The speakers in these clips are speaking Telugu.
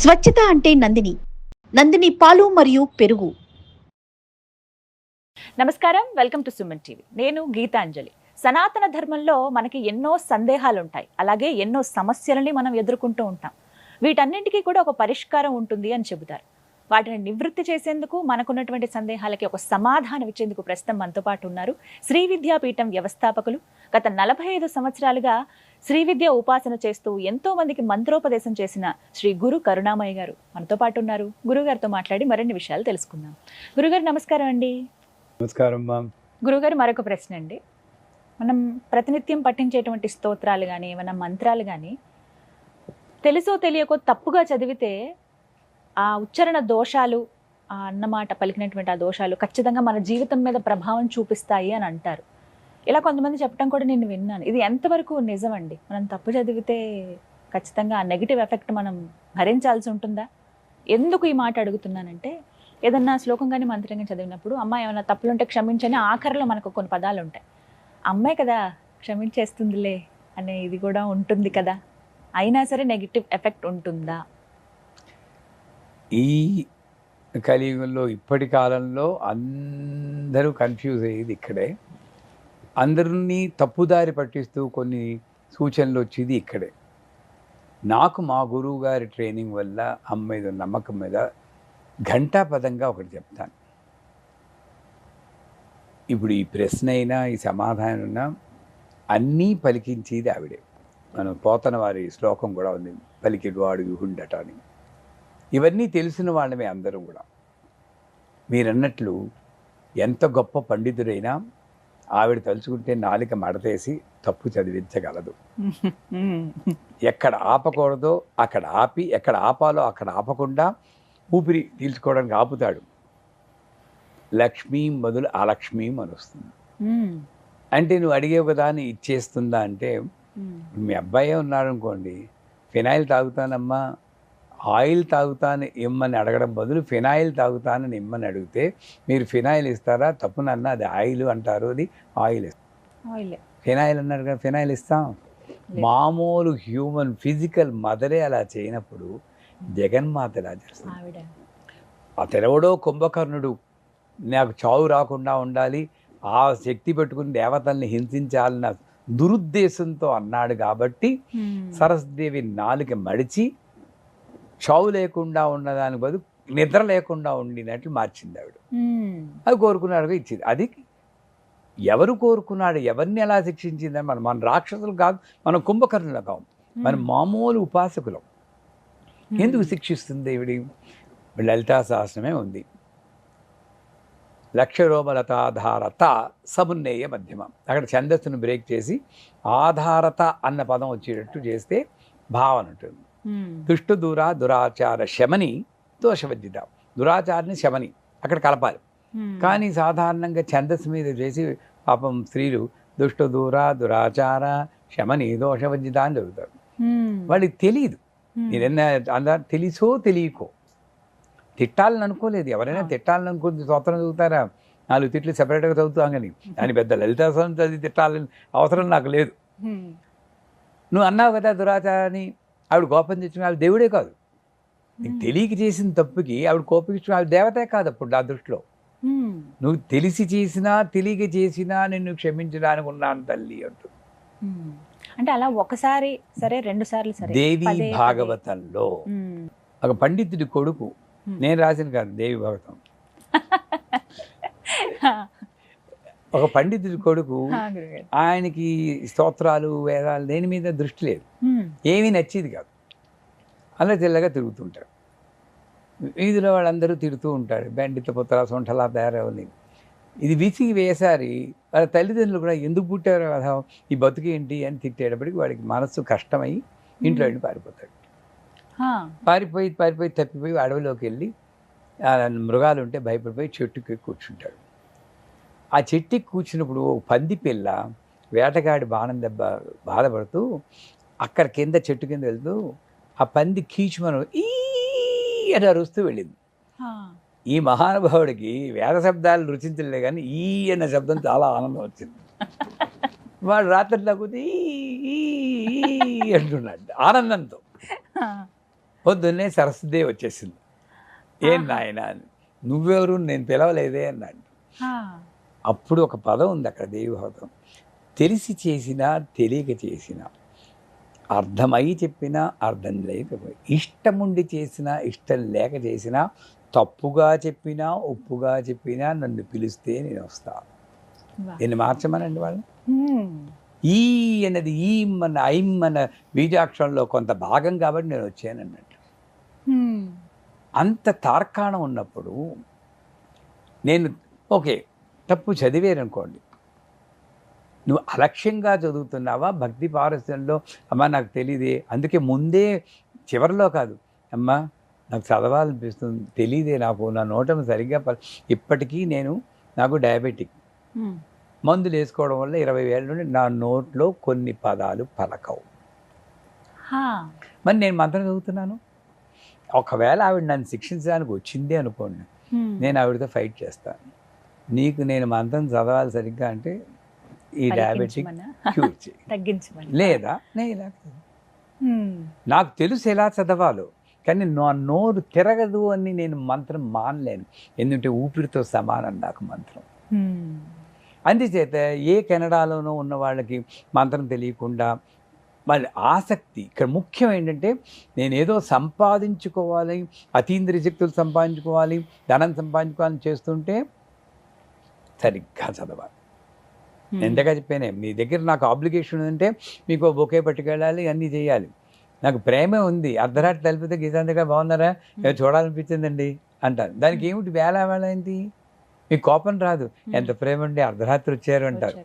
స్వచ్ఛత అంటే నందిని. నందిని పాలు మరియు పెరుగు. నమస్కారం. Welcome to Suman TV. నేను గీతాంజలి. సనాతన ధర్మంలో మనకి ఎన్నో సందేహాలు ఉంటాయి అలాగే ఎన్నో సమస్యలని మనం ఎదుర్కొంటూ ఉంటాం. వీటన్నింటికీ కూడా ఒక పరిష్కారం ఉంటుంది అని చెబుతారు. వాటిని నివృత్తి చేసేందుకు మనకున్నటువంటి సందేహాలకి ఒక సమాధానం ఇచ్చేందుకు ప్రస్తుతం మనతో పాటు ఉన్నారు శ్రీ విద్యాపీఠం వ్యవస్థాపకులు. గత నలభై ఐదు సంవత్సరాలుగా శ్రీ విద్య ఉపాసన చేస్తూ ఎంతో మందికి మంత్రోపదేశం చేసిన శ్రీ గురు కరుణామయ్య గారు మనతో పాటు ఉన్నారు. గురుగారితో మాట్లాడి మరిన్ని విషయాలు తెలుసుకుందాం. గురుగారు నమస్కారం అండి. నమస్కారం గురుగారు మరొక ప్రశ్న అండి. మనం ప్రతినిత్యం పఠించేటువంటి స్తోత్రాలు కానీ ఏమైనా మంత్రాలు కానీ తెలుసో తెలియకో తప్పుగా చదివితే ఆ ఉచ్చారణ దోషాలు ఆ అన్నమాట పలికినటువంటి ఆ దోషాలు ఖచ్చితంగా మన జీవితం మీద ప్రభావం చూపిస్తాయి అని అంటారు. ఇలా కొంతమంది చెప్పడం కూడా నేను విన్నాను. ఇది ఎంతవరకు నిజమండి? మనం తప్పు చదివితే ఖచ్చితంగా ఆ నెగిటివ్ ఎఫెక్ట్ మనం భరించాల్సి ఉంటుందా? ఎందుకు ఈ మాట అడుగుతున్నానంటే ఏదన్నా శ్లోకం కానీ మంత్రంగా చదివినప్పుడు అమ్మాయి ఏమైనా తప్పులుంటే క్షమించని ఆఖరిలో మనకు కొన్ని పదాలు ఉంటాయి. అమ్మాయి కదా క్షమించేస్తుందిలే అనే ఇది కూడా ఉంటుంది కదా. అయినా సరే నెగిటివ్ ఎఫెక్ట్ ఉంటుందా? ఈ కలియుగంలో ఇప్పటి కాలంలో అందరూ కన్ఫ్యూజ్ అయ్యేది ఇక్కడే. అందరినీ తప్పుదారి పట్టిస్తూ కొన్ని సూచనలు వచ్చేది ఇక్కడే. నాకు మా గురువు గారి ట్రైనింగ్ వల్ల అమ్మ మీద నమ్మకం మీద ఘంటాపదంగా ఒకటి చెప్తాను. ఇప్పుడు ఈ ప్రశ్న అయినా ఈ సమాధానం అయినా అన్నీ పలికించేది ఆవిడే. మనం పోతన వారి శ్లోకం కూడా ఉంది పలికిడు వాడు ఉండటానికి ఇవన్నీ తెలిసిన వాళ్ళమే అందరం కూడా మీరన్నట్లు ఎంత గొప్ప పండితుడైనా ఆవిడ తలుచుకుంటే నాలిక మడతేసి తప్పు చదివించగలదు ఎక్కడ ఆపకూడదో అక్కడ ఆపి ఎక్కడ ఆపాలో అక్కడ ఆపకుండా ఊపిరి పీల్చుకోవడానికి ఆపుతాడు లక్ష్మీం బదులు అలక్ష్మీం అని వస్తుంది. అంటే నువ్వు అడిగేవు కదా అని ఇచ్చేస్తుందా అంటే. మీ అబ్బాయే ఉన్నాడు అనుకోండి ఫినాయిల్ తాగుతానమ్మా ఆయిల్ తాగుతాను ఇమ్మని అడగడం బదులు ఫినాయిల్ తాగుతానని ఇమ్మని అడిగితే మీరు ఫినాయిల్ ఇస్తారా? తప్పునన్నా అది ఆయిల్ అంటారు. అది ఆయిల్. ఫినాయిల్ అన్నారు కదా ఫినాయిల్ ఇస్తాం. మామూలు హ్యూమన్ ఫిజికల్ మదరే అలా చేయనప్పుడు జగన్మాత ఎలా చేస్తుంది అతడెవడో కుంభకర్ణుడు. నాకు చావు రాకుండా ఉండాలి. ఆ శక్తి పెట్టుకుని దేవతల్ని హింసించాలన్న దురుద్దేశంతో అన్నాడు కాబట్టి మ్మ్. సరస్వదేవి నాలుక మడిచి చావు లేకుండా ఉన్నదాని బదులు నిద్ర లేకుండా ఉండినట్లు మార్చింది ఆవిడ. అది కోరుకున్నాడుగా ఇచ్చింది. అది ఎవరు కోరుకున్నాడు? ఎవరిని ఎలా శిక్షించిందని మనం మన రాక్షసులు కాదు మనం కుంభకర్ణులు కావు. మనం మామూలు ఉపాసకులం. ఎందుకు శిక్షిస్తుంది దేవుడి లలితా శాస్త్రమే ఉంది. లక్షరోమలతాధారత సమున్నేయ మధ్యమం. అక్కడ ఛందస్సును బ్రేక్ చేసి ఆధారత అన్న పదం వచ్చేటట్టు చేస్తే భావన ఉంటుంది. దుష్టు దూర దురాచార శమని దోషవద్యత దురాచారని శమని అక్కడ కలపాలి. కానీ సాధారణంగా ఛందస్సు మీద చేసి పాపం స్త్రీలు దుష్టు దూర దురాచార శమని దోషవద్యత అని చదువుతారు. వాళ్ళకి తెలియదు. నేనన్నా అందా తెలిసో తెలియకో తిట్టాలని అనుకోలేదు ఎవరైనా. తిట్టాలని అనుకుంది స్తోత్రం చదువుతారా నాలుగు తిట్లు సెపరేట్గా చదువుతాం కానీ దాని పెద్ద లలితాసనం చదివి తిట్టాలని అవసరం నాకు లేదు. నువ్వు అన్నావు కదా దురాచారాన్ని ఆవిడ కోపం తెచ్చిన ఆవిడ దేవుడే కాదు నీకు. తెలియక చేసిన తప్పుకి ఆవిడ కోపించిన ఆవిడ దేవతే కాదు అప్పుడు నా దృష్టిలో. నువ్వు తెలిసి చేసినా తెలియక చేసినా నిన్ను క్షమించడానికి ఉన్నాను తల్లి అంటూ. అంటే అలా ఒకసారి సరే రెండు సార్లు సరే దేవి. భాగవతంలో. ఒక పండితుడి కొడుకు. నేను రాసిన కాదు దేవి భాగవతం ఒక పండితుడి కొడుకు. ఆయనకి స్తోత్రాలు వేదాలు దేని మీద దృష్టి లేదు. ఏమీ నచ్చేది కాదు. అలా తెల్లగా తిరుగుతుంటాడు వీధిలో వాళ్ళందరూ తిడుతూ ఉంటాడు బెండిత పుత్ర సొంటలా తయారవని ఇది విసిగి వేసారి వాళ్ళ తల్లిదండ్రులు కూడా ఎందుకు పుట్టారో కదా ఈ బతుకు ఏంటి అని తిట్టేటప్పటికి వాడికి మనస్సు కష్టమై ఇంట్లో వెళ్ళి పారిపోతాడు. పారిపోయి పారిపోయి తప్పిపోయి అడవిలోకి వెళ్ళి మృగాలు ఉంటే భయపడిపోయి చెట్టుకి కూర్చుంటాడు. ఆ చెట్టుకి కూర్చున్నప్పుడు ఓ పంది పిల్ల వేటగాడి బాణం దెబ్బ బాధపడుతూ అక్కడ కింద చెట్టు కింద వెళ్తూ ఆ పంది కీచుమను ఈ అని అరుస్తూ వెళ్ళింది. ఈ మహానుభావుడికి వేద శబ్దాలు రుచించలే కానీ ఈ అన్న శబ్దం చాలా ఆనందం వచ్చింది. వాడు రాత్రి లేకపోతే ఈ అంటున్నాడు ఆనందంతో. పొద్దున్నే సరస్వతిదేవి వచ్చేసింది. ఏం. నాయన నువ్వెవరు? నేను పిలవలేదే అన్నాడు. అప్పుడు ఒక పదం ఉంది అక్కడ దేవిభావం తెలిసి చేసినా తెలియక చేసినా అర్థమై చెప్పినా అర్థం లేక ఇష్టముండి చేసినా ఇష్టం లేక చేసినా తప్పుగా చెప్పినా ఒప్పుగా చెప్పినా నన్ను పిలిస్తే నేను వస్తా వా. దీన్ని మార్చమనండి వాళ్ళు. ఈ అన్నది ఈ మన ఐం మన బీజాక్షరంలో కొంత భాగం కాబట్టి నేను వచ్చాను అన్నట్టు. అంత తార్కాణం ఉన్నప్పుడు నేను ఓకే తప్పు చదివేరనుకోండి. నువ్వు అలక్ష్యంగా చదువుతున్నావా? భక్తి పారస్యంలో అమ్మ నాకు తెలియదే అందుకే ముందే చివరిలో కాదు అమ్మ నాకు చదవాలనిపిస్తుంది తెలియదే నాకు నా నోటం సరిగ్గా పల ఇప్పటికీ నేను నాకు డయాబెటిక్. మందులు వేసుకోవడం వల్ల ఇరవై వేల నుండి నా నోట్లో కొన్ని పదాలు పలకవు. మరి నేను మంత్రం చదువుతున్నాను? ఒకవేళ ఆవిడ నన్ను శిక్షించడానికి వచ్చింది అనుకోండి. నేను ఆవిడతో ఫైట్ చేస్తాను. నీకు నేను మంత్రం చదవాలి సరిగ్గా అంటే ఈ డయాబెటిక్? క్యూర్ తగ్గించమని లేదా నేను ఇలా. నాకు తెలుసు ఎలా చదవాలో కానీ నా నోరు తిరగదు అని నేను మంత్రం మానలేను ఎందుకంటే ఊపిరితో సమానం నాకు మంత్రం. అందుచేత ఏ కెనడాలోనో ఉన్న వాళ్ళకి మంత్రం తెలియకుండా వాళ్ళ ఆసక్తి ఇక్కడ ముఖ్యం ఏంటంటే నేను ఏదో సంపాదించుకోవాలి అతీంద్రియ శక్తులు సంపాదించుకోవాలి ధనం సంపాదించుకోవాలని చేస్తుంటే సరిగ్గా చదవాలి. హ్మ్. ఎంతగా చెప్పానే మీ దగ్గర నాకు ఆబ్లిగేషన్ ఉందంటే మీకు బొకే పట్టుకెళ్ళాలి అన్నీ చేయాలి. నాకు ప్రేమే ఉంది అర్ధరాత్రి తలిపితే గీతాంతగా బాగున్నారా? ఏదో చూడాలనిపించిందండి అంటారు. దానికి ఏమిటి వేళ వేళ ఏంటి? మీకు కోపం రాదు. ఎంత ప్రేమ ఉండి అర్ధరాత్రి వచ్చారు అంటారు.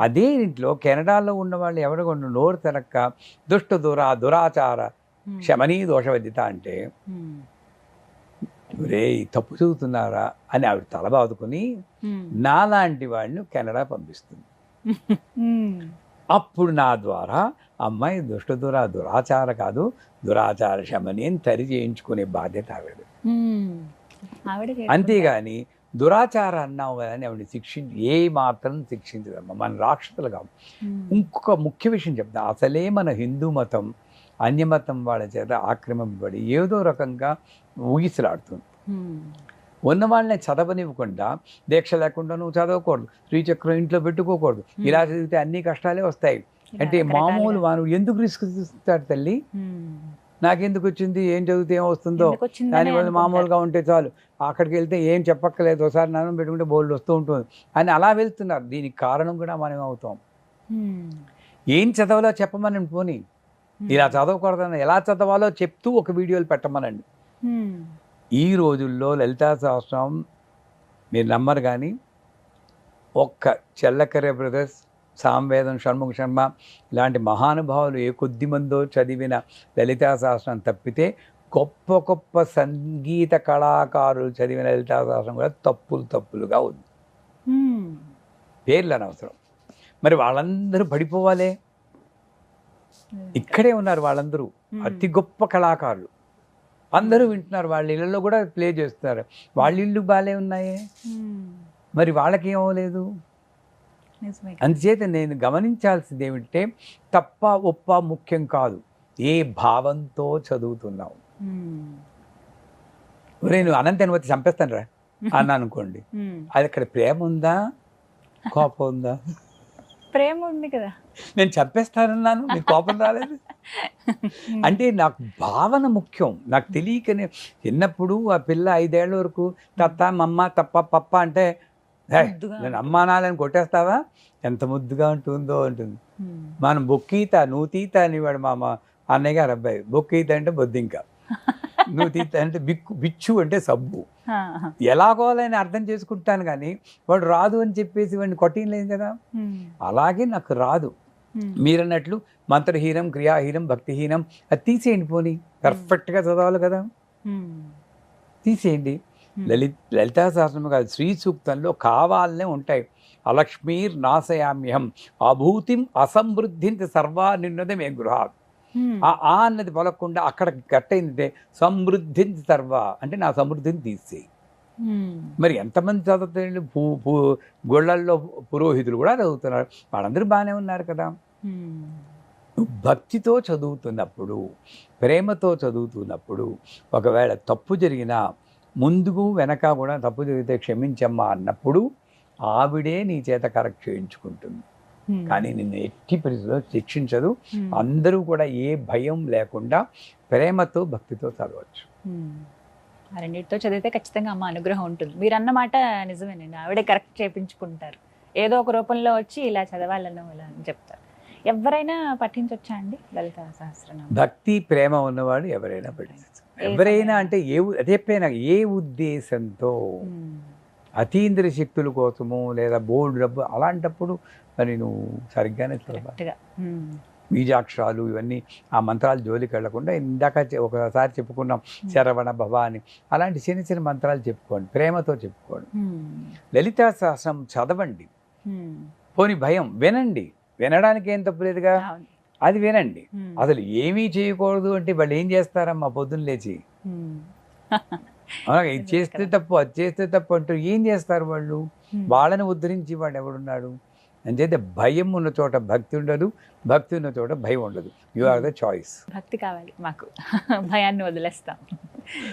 అదే ఇంట్లో కెనడాలో ఉన్న వాళ్ళు ఎవరు కొన్ని నోరు తెరక్క దుష్ట దురా దురాచార. శమనీ దోషవద్యత అంటే. రే తప్పు చదువుతున్నారా అని ఆవిడ తల బాదుకుని. నాలాంటి వాళ్ళని కెనడా పంపిస్తుంది. అప్పుడు నా ద్వారా అమ్మాయి దుష్ట దురా దురాచార కాదు దురాచార శమని అని తరి చేయించుకునే బాధ్యత ఆవిడ. అంతేగాని దురాచార అన్నావు కదా అని ఆవిడ శిక్షించి ఏ మాత్రం శిక్షించదమ్మా మన రాక్షసులు కావు హ్మ్. ఇంకొక ముఖ్య విషయం చెప్తా అసలే మన హిందూ మతం అన్యమతం వాళ్ళ చేత ఆక్రమింపబడి ఏదో రకంగా ఊగిసలాడుతుంది హ్మ్. ఉన్న వాళ్ళని చదవనివ్వకుండా దీక్ష లేకుండా నువ్వు చదవకూడదు శ్రీచక్రం ఇంట్లో పెట్టుకోకూడదు ఇలా చదివితే అన్ని కష్టాలే వస్తాయి అంటే మామూలు. వాను ఎందుకు రిస్క్ తీసుకుంటాడు తల్లి. నాకెందుకు వచ్చింది ఏం చదివితే ఏం వస్తుందో ఎందుకు వచ్చిందని దాని వల్ల అనుకుంటారు. మామూలుగా ఉంటే చాలు అక్కడికి వెళ్తే ఏం చెప్పక్కలేదు ఒకసారి నాన్న పెట్టుకుంటే బోల్డ్ వస్తూ ఉంటుంది అని అలా వెళ్తున్నారు దీనికి కారణం కూడా మనం అవుతాం. ఏం చదవాలో చెప్పమని పోనీ. ఇలా చదవకూడదని ఎలా చదవాలో చెప్తూ ఒక వీడియోలు పెట్టమనండి. ఈ రోజుల్లో లలితా సహస్రం మీరు నమ్మరు కానీ ఒక్క చెల్లకర్ర బ్రదర్స్ సాంవేదం షణ్ముఖ శర్మ ఇలాంటి మహానుభావులు ఏ కొద్ది మందో చదివిన లలితా సహస్రం తప్పితే గొప్ప గొప్ప సంగీత కళాకారులు చదివిన లలితా సహస్రం కూడా తప్పులు తప్పులుగా ఉంది. పేర్లు అనవసరం. మరి వాళ్ళందరూ పడిపోవాలే. ఇక్కడే ఉన్నారు వాళ్ళందరూ. అతి గొప్ప కళాకారులు. అందరూ వింటున్నారు వాళ్ళ ఇళ్ళల్లో కూడా ప్లే చేస్తున్నారు. వాళ్ళ ఇల్లు బాగాలే ఉన్నాయే. మరి వాళ్ళకి ఏమవలేదు నిజమే. అందుచేత నేను గమనించాల్సింది ఏమిటంటే తప్ప ఒప్ప ముఖ్యం కాదు. ఏ భావంతో చదువుతున్నావు? నువ్వు అనంతని వచ్చి చంపేస్తాను రా అన్నాను అనుకోండి హ్మ్. అది అక్కడ ప్రేమ ఉందా? కోపం ఉందా? ప్రేమ ఉంది కదా. నేను చంపేస్తానన్నాను నీకు కోపం రాలేదు? అంటే నాకు భావన ముఖ్యం. నాకు తెలియకనే చిన్నప్పుడు ఆ పిల్ల ఐదేళ్ళ వరకు తత్త మమ్మ తప్ప పప్ప అంటే "హే, ముద్దుగా నేను అమ్మానాలని కొట్టేస్తావా? ఎంత ముద్దుగా ఉంటుందో ఉంటుంది. మనం బొక్కీత నువ్వు తీత అనేవాడు మా మా అన్నయ్య గారు అబ్బాయి బొక్కీత అంటే బొద్దింక. నువ్వు తీత అంటే బిక్కు బిచ్చు అంటే సబ్బు. ఎలాగోలని అర్థం చేసుకుంటాను కానీ వాడు రాదు అని చెప్పేసి వాడిని కొట్టేయలేదు కదా హ్మ్. అలాగే నాకు రాదు. మీరన్నట్లు మంత్రహీనం క్రియాహీనం భక్తిహీనం అది తీసేయండి పోనీ పర్ఫెక్ట్గా చదవాలి కదా. తీసేయండి. లలిత్ లలితా సహస్రం కాదు శ్రీ సూక్తంలో కావాలనే ఉంటాయి అలక్ష్మీర్ నాశయామ్యహం అభూతిం అసమృద్ధింత సర్వా నిన్నదే మే గృహాత్. ఆ ఆ అన్నది పలకకుండా అక్కడ కట్టయిందంటే సమృద్ధింత సర్వా అంటే నా సమృద్ధిని తీసేయి. మరి ఎంతమంది చదువుతారు పూ పూ గుళ్ళల్లో పురోహితులు కూడా చదువుతున్నారు. వాళ్ళందరూ బాగానే ఉన్నారు కదా. భక్తితో చదువుతున్నప్పుడు ప్రేమతో చదువుతున్నప్పుడు ఒకవేళ తప్పు జరిగినా ముందుకు వెనక కూడా తప్పు జరిగితే క్షమించమ్మా అన్నప్పుడు ఆవిడే నీ చేత కరెక్ట్ చేయించుకుంటుంది. కానీ నిన్ను ఎట్టి పరిస్థితుల్లో శిక్షించదు. హ్మ్. అందరూ కూడా ఏ భయం లేకుండా ప్రేమతో భక్తితో చదవచ్చు. హ్మ్. ఆ రెండింటితో చదివితే ఖచ్చితంగా అమ్మ అనుగ్రహం ఉంటుంది. మీరు అన్న మాట నిజమేనండి ఆవిడే కరెక్ట్ చేయించుకుంటారు ఏదో ఒక రూపంలో వచ్చి ఇలా చదవాలను ఇలా అని చెప్తారు. ఎవరైనా పఠించవచ్చా అండి? లలిత సహస్రనామం. భక్తి ప్రేమ ఉన్నవాడు ఎవరైనా పఠించచ్చు. ఏ ఎవరైనా? అంటే ఏ అదే ఏ ఉద్దేశంతో. అతీంద్ర శక్తుల కోసము లేదా బోర్డు డబ్బు అలాంటప్పుడు మరి నువ్వు సరిగ్గానే చదవాలి. బీజాక్షరాలు ఇవన్నీ ఆ మంత్రాలు జోలికి వెళ్ళకుండా ఇందాక ఒకసారి చెప్పుకున్నాం శరవణ భవ అని అలాంటి చిన్న చిన్న మంత్రాలు చెప్పుకోండి ప్రేమతో చెప్పుకోండి. లలితా శాస్త్రం చదవండి. పోని భయం వినండి వినడానికి ఏం తప్పులేదుగా. అది వినండి. అసలు ఏమీ చేయకూడదు అంటే వాళ్ళు ఏం చేస్తారమ్మా పొద్దున్న లేచి అవునా? ఇది చేస్తే. తప్పు అది చేస్తే తప్పు అంటూ ఏం చేస్తారు వాళ్ళు. వాళ్ళని ఉద్ధరించి వాడు ఎవడున్నాడు? అంచేతే భయం ఉన్న చోట భక్తి ఉండదు భక్తి ఉన్న చోట భయం ఉండదు. యు ఆర్ ద చాయిస్ భక్తి కావాలి మాకు. భయాన్ని వదిలేస్తాం.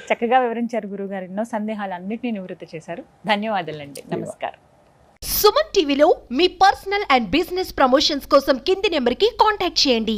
చక్కగా వివరించారు గురుగారు ఎన్నో సందేహాలు అన్నింటినీ నివృత్తి చేశారు. ధన్యవాదాలండి. నమస్కారం. సుమన్ టీవీలో మీ పర్సనల్ అండ్ బిజినెస్ ప్రమోషన్స్ కోసం కింది నెంబర్కి కాంటాక్ట్ చేయండి.